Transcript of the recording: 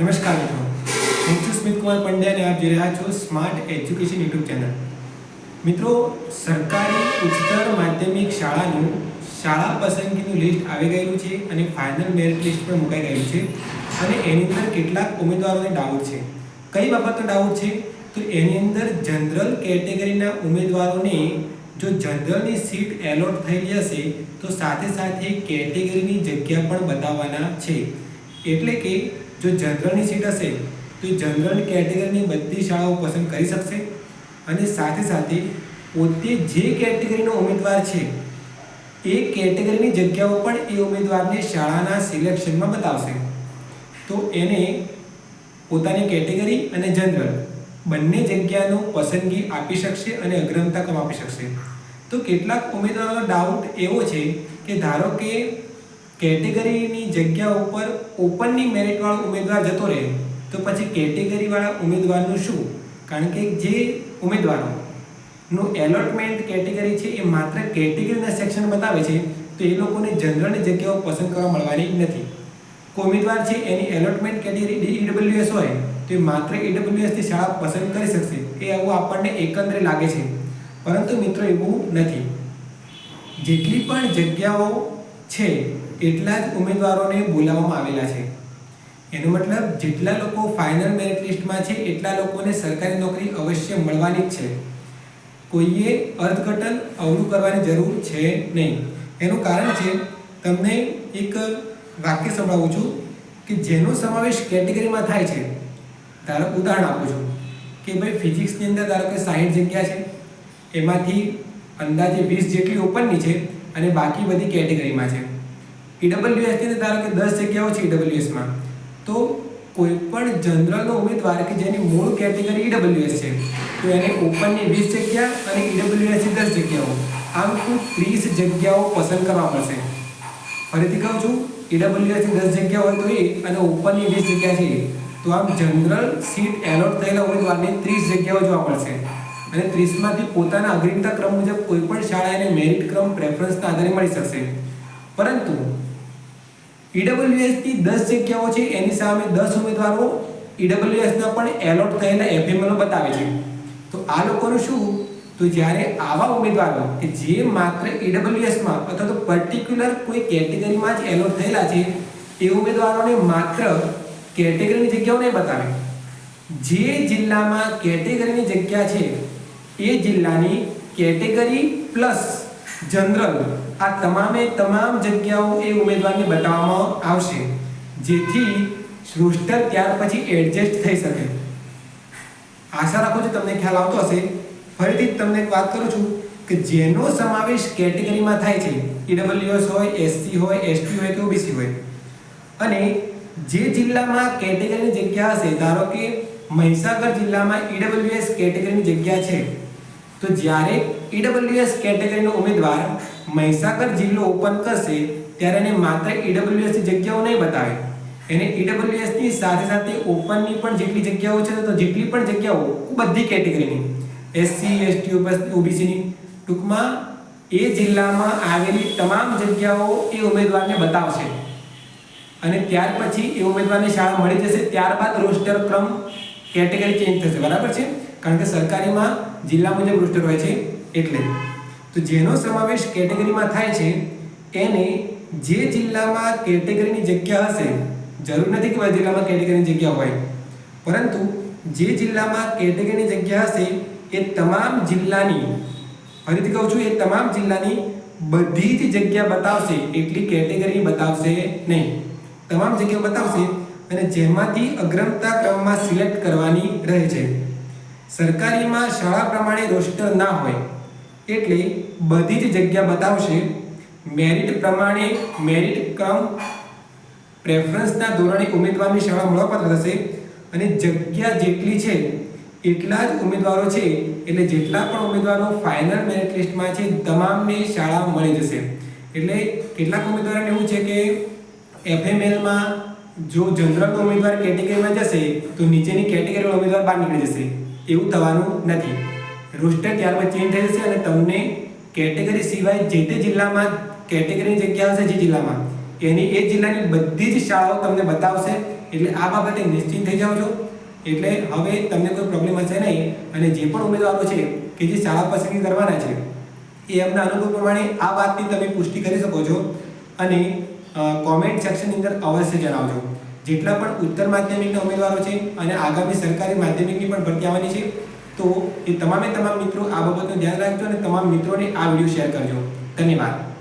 નમસ્કાર મિત્રો. હું છું સ્મિત કુમાર પંડ્યા અને આપ જોઈ રહ્યા છો સ્માર્ટ એજ્યુકેશન યુટ્યુબ ચેનલ. મિત્રો, સરકારી ઉચ્ચતર માધ્યમિક શાળાનું શાળા પસંદગીનું લિસ્ટ આવી ગયેલું છે અને ફાઇનલ મેરિટ લિસ્ટ પણ મુકાઈ ગયું છે અને એની અંદર કેટલાક ઉમેદવારોને ડાઉટ છે. કઈ બાબતનો ડાઉટ છે? તો એની અંદર જનરલ કેટેગરીના ઉમેદવારોને જો જનરલની સીટ એલોટ થઈ જશે તો સાથે સાથે કેટેગરીની જગ્યા પણ બતાવવાના છે. એટલે કે જો જનરલની સીટ હશે, તો જનરલ કેટેગરીની બધી શાળાઓ પસંદ કરી શકશે અને સાથે સાથે પોતે જે કેટેગરીનો ઉમેદવાર છે, એ કેટેગરીની જગ્યાઓ પણ એ ઉમેદવારને શાળાના સિલેક્શનમાં બતાવશે. તો એને પોતાની કેટેગરી અને જનરલ બંને જગ્યાનો પસંદગી આપી શકશે અને અગ્રતા કમ આપી શકશે. તો કેટલાક ઉમેદવારોનો ડાઉટ એવો છે કે ધારો કે કેટેગરીની જગ્યા ઉપર ઓપનની મેરિટવાળો ઉમેદવાર જતો રહે, તો પછી કેટેગરીવાળા ઉમેદવારનું શું? કારણ કે જે ઉમેદવારોનું એલોટમેન્ટ કેટેગરી છે, એ માત્ર કેટેગરીના સેક્શન બતાવે છે, તો એ લોકોને જનરલની જગ્યાઓ પસંદ કરવા મળવાની નથી. કોઈ ઉમેદવાર છે, એની એલોટમેન્ટ કેટેગરી ઈડબ્લ્યુએસ હોય, તો એ માત્ર ઈડબ્લ્યુએસથી શાળા પસંદ કરી શકશે. એ આવું આપણને એકંદરે લાગે છે. પરંતુ મિત્રો, એવું નથી. જેટલી પણ જગ્યાઓ છે એટલા જ ઉમેદવારોને બોલાવવામાં આવેલા છે. એનો મતલબ જેટલા લોકો ફાઇનલ મેરિટ લિસ્ટમાં છે, એટલા લોકોને સરકારી નોકરી અવશ્ય મળવાની જ છે. કોઈએ અર્થઘટન અવળું કરવાની જરૂર છે નહીં. એનું કારણ છે, તમને એક વાક્ય સંભળાવું છું કે જેનો સમાવેશ કેટેગરીમાં થાય છે. ધારો ઉદાહરણ આપું છું કે ભાઈ ફિઝિક્સની અંદર ધારો કે સાહીઠ જગ્યા છે, એમાંથી અંદાજે વીસ જેટલી ઓપનની છે અને બાકી બધી કેટેગરીમાં છે. ઈડબ્લ્યુએસની ની ધારો કે દસ જગ્યાઓ છે ઈડબ્લ્યુએસમાં તો કોઈ પણ જનરલનો ઉમેદવાર કે જેની મૂળ કેટેગરી ઈડબ્લ્યુએસ છે, તો એને ઓપનની વીસ જગ્યા અને ઈડબ્લ્યુએસની દસ જગ્યાઓ, આમ કુલ ત્રીસ જગ્યાઓ પસંદ કરવા પડશે ફરીથી કહું છું ઈડબ્લ્યુએસની દસ જગ્યા હોય તો એ અને ઓપનની વીસ જગ્યા છે તો આમ જનરલ સીટ એલોટ થયેલા ઉમેદવારને ત્રીસ જગ્યાઓ જોવા મળશે. અને ત્રીસમાંથી પોતાના અગ્રિમતા ક્રમ મુજબ કોઈ પણ શાળા એને મેરિટ ક્રમ પ્રેફરન્સના આધારે મળી શકશે. પરંતુ ઈડબ્લ્યુએસની દસ જગ્યાઓ છે, એની સામે દસ ઉમેદવારો ઈડબ્લ્યુએસના પણ એલોટ થયેલા એફએમએલનો બતાવે છે. તો આ લોકોનું શું? તો જ્યારે આવા ઉમેદવારો કે જે માત્ર ઈડબ્લ્યુએસમાં અથવા તો પર્ટિક્યુલર કોઈ કેટેગરીમાં જ એલોટ થયેલા છે, એ ઉમેદવારોને માત્ર કેટેગરીની જગ્યાઓ નહીં બતાવે. જે જિલ્લામાં કેટેગરીની જગ્યા છે, એ જિલ્લાની કેટેગરી પ્લસ જનરલ આ તમામે તમામ જગ્યાઓ એ ઉમેદવારને બતાવવામાં આવશે, જેથી રોસ્ટર ત્યાર પછી એડજસ્ટ થઈ શકે. આશા રાખું છું તમને ખ્યાલ આવતો હશે. ફરીથી તમને વાત કરું છું કે જેનો સમાવેશ કેટેગરીમાં થાય છે ઈડબ્લ્યુએસ હોય એસસી હોય એસટી હોય કે ઓબીસી હોય, અને જે જિલ્લામાં કેટેગરીની જગ્યા હશે, ધારો કે મહીસાગર જિલ્લામાં ઈડબ્લ્યુએસ કેટેગરીની જગ્યા છે, તો જ્યારે ઈડબ્લ્યુએસ કેટેગરીનો ઉમેદવાર મહીસાગર જિલ્લો ઓપન કરશે ત્યારે એને માત્ર ઈડબ્લ્યુએસની જગ્યાઓ નહીં બતાવે. એને ઈડબ્લ્યુએસની સાથે સાથે ઓપનની પણ જેટલી જગ્યાઓ છે તો જેટલી પણ જગ્યાઓ બધી કેટેગરીની એસસી એસટી ઓબીસીની ટૂંકમાં એ જિલ્લામાં આવેલી તમામ જગ્યાઓ એ ઉમેદવારને બતાવશે. અને ત્યાર પછી એ ઉમેદવારને શાળા મળી જશે, ત્યારબાદ રોસ્ટર ક્રમ કેટેગરી ચેન્જ થશે. બરાબર છે? કારણ કે સરકારીમાં જિલ્લા મુજબ રોસ્ટર હોય છે. એટલે તો જેનો સમાવેશ કેટેગરીમાં થાય છે, એને જે જિલ્લામાં કેટેગરીની જગ્યા હશે, જરૂર નથી કે જિલ્લામાં કેટેગરીની જગ્યા હોય, પરંતુ જે જિલ્લામાં કેટેગરીની જગ્યા હશે, એ તમામ જિલ્લાની, ફરીથી કહું છું, એ તમામ જિલ્લાની બધી જ જગ્યા બતાવશે, એટલી કેટેગરી બતાવશે નહીં. તમામ જગ્યાઓ બતાવશે અને જેમાંથી અગ્રમતા ક્રમમાં સિલેક્ટ કરવાની રહે છે. સરકારીમાં શાળા પ્રમાણે રોસ્ટર ના હોય એટલે બધી જ જગ્યા બતાવશે. મેરિટ પ્રમાણે મેરિટ ક્રમ પ્રેફરન્સના ધોરણે ઉમેદવારની શાળા મળવાપાત્ર થશે અને જગ્યા જેટલી છે, એટલા જ ઉમેદવારો છે, એટલે જેટલા પણ ઉમેદવારો ફાઇનલ મેરિટ લિસ્ટમાં છે, તમામને શાળા મળી જશે. એટલે કેટલાક ઉમેદવારોને એવું છે કે એફએમએલમાં જો જનરલ ઉમેદવાર કેટેગરીમાં જશે, તો નીચેની કેટેગરીનો ઉમેદવાર બહાર નીકળી જશે. એવું થવાનું નથી. રોસ્ટર ત્યારબાદ ચેન્જ થઈ જશે અને તમને કેટેગરી સિવાય જે તે જિલ્લામાં કેટેગરીની જગ્યા હશે જે જિલ્લામાં, એની એ જિલ્લાની બધી જ શાળાઓ તમને બતાવશે. એટલે આ બાબતે નિશ્ચિત થઈ જાઓ છો. એટલે હવે તમને કોઈ પ્રોબ્લેમ હશે નહીં. અને જે પણ ઉમેદવારો છે, કે જે શાળા પસંદગી કરવાના છે, એ એમના અનુભવ પ્રમાણે આ વાતની તમે પુષ્ટિ કરી શકો છો. અને કોમેન્ટ સેક્શનની અંદર અવશ્ય જણાવજો. જેટલા પણ ઉત્તર માધ્યમિકના ઉમેદવારો છે અને આગામી સરકારી માધ્યમિકની પણ ભરતી આવવાની છે તો એ તમામે તમામ મિત્રો આ બાબતનું ધ્યાન રાખજો અને તમામ મિત્રોને આ વીડિયો શેર કરજો. ધન્યવાદ.